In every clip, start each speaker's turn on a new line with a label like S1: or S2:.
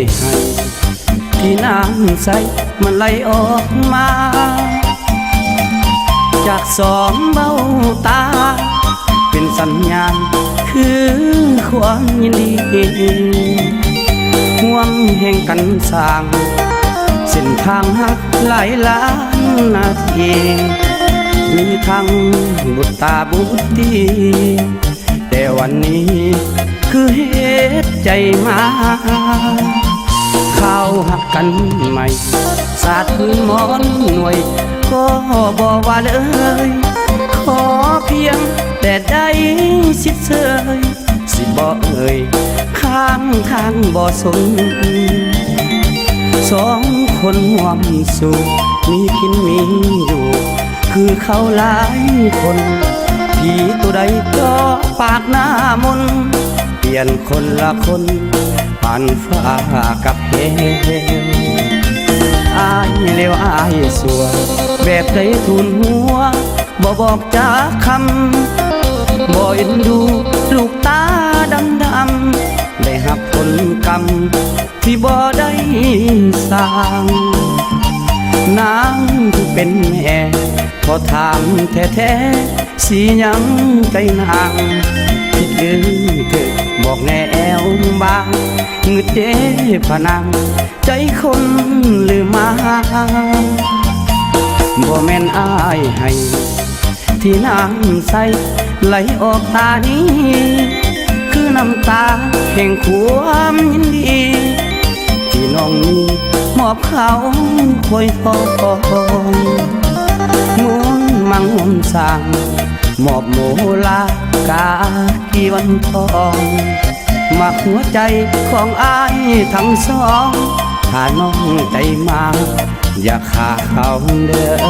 S1: ให้ที่น้ำใสมันไหลออกมา จากสองเบ้าตา เป็นสัญญาณคือความยินดีห่วมแห่งกันสร้างเส้นทางหักหลายล้านนาทีมีทั้งบุตรตาบุตรีแต่วันนี้คือเหตุใจมา เข้าหักกันใหม่สาดพื้นมอนหน่วย ก็บอกว่าเลย ขอเพียงแต่ได้สิเสยสิบอกเอ่ยข้างทางบ่สนสองคนหวมสู่มีกินมีอยู่ คือเขาหลายคนผีตัวใดก็ปากหน้ามน เปลี่ยนคนละคนานฟ้ากับเหวอายเร็วอายสัว แบบใดทุนหัวบ่บอกจากคำบ่เอ็นดูลูกตาดำดำได้หับผลกรรม ที่บ่ได้สร้างนางเป็นแม่พอถามแท้ๆสียังใจนางผิดหรือเธอบอกแนวบาง งึดเด้พนางใจคนหรือมาบ่แม่นอายให้ ที่น้ำใสไหลออกตานี้ คือน้ำตาแห่งความยินดี ที่น้องมีมอบเขาคอยพองมุนมังมสั่งมอบโมลากากีวันทอง มักหัวใจของอายทั้งสองถ้าน้องใจมา อย่าขาเขาเด้อ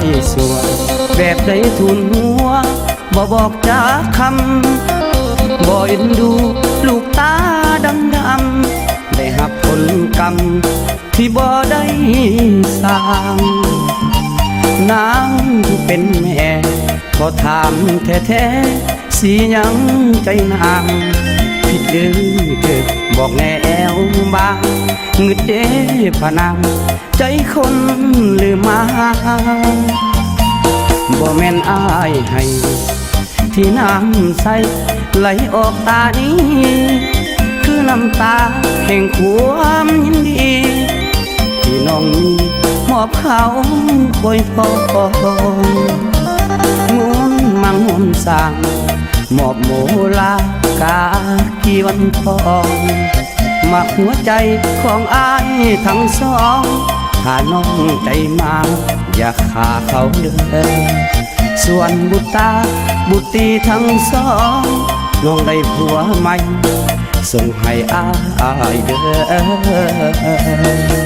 S1: ายสวยแบบใดทุนหัวบ่บอกจากคำบ่เอ็นดูลูกตาดำดำได้หับผลกรรมที่บ่ได้สร้างนางเป็นแม่ขอถามแท้ๆสียังใจนาง ผิดหรือเธอบอกแนวบ้างงึดเด้พนางใจคนหรือมาบ่แม่นอายให้ ที่น้ำใสไหลออกตานี้ คือน้ำตาแห่งความยินดี ที่น้องมีมอบเขาคอยพองงนมังมนสั่งมอบโมลา กากีวันทองมาหัวใจของอายทั้งสองถ้าน้องใจมา อย่าขาเขาเด้อส่วนบุตรตาบุตรีทั้งสองน้องได้ผัวใหม่ส่งให้อายเด้อ